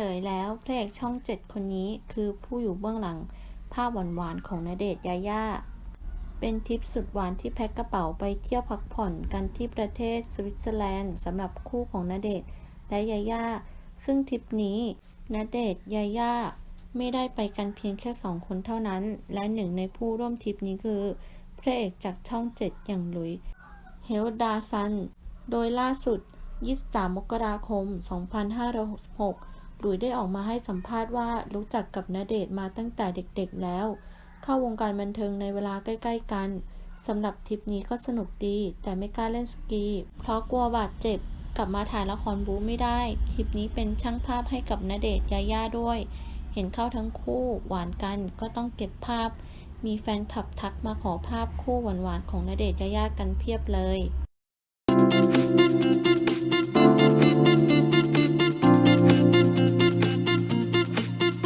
ลยแล้วพระเอกช่องเจ็ดคนนี้คือผู้อยู่เบื้องหลังภาพหวานๆของณเดชยาย่า เป็นทริปสุดหวานที่แพ็คกระเป๋าไปเที่ยวพักผ่อนกันที่ประเทศสวิตเซอร์แลนด์สำหรับคู่ของณเดชและยาย่า ซึ่งทริปนี้ณเดชยาย่าไม่ได้ไปกันเพียงแค่สองคนเท่านั้น และหนึ่งในผู้ร่วมทริปนี้คือพระเอกจากช่องเจ็ดอย่างหลุยเฮลดาซัน โดยล่าสุด 23 มกราคม 2566 หลุยได้ออกมาให้สัมภาษณ์ว่ารู้จักกับณเดชน์มาตั้งแต่เด็กๆแล้ว เข้าวงการบันเทิงในเวลาใกล้ ๆ กันสำหรับทริปนี้ก็สนุกดี แต่ไม่กล้าเล่นสกี เพราะกลัวบาดเจ็บ กลับมาถ่ายละครบู๊ไม่ได้ทริปนี้เป็นช่างภาพให้กับณเดชน์ยาย่าด้วย เห็นเข้าทั้งคู่หวานกันก็ต้องเก็บภาพ มีแฟนคลับทักมาขอภาพคู่หวานๆของณเดชน์ยาย่ากันเพียบเลย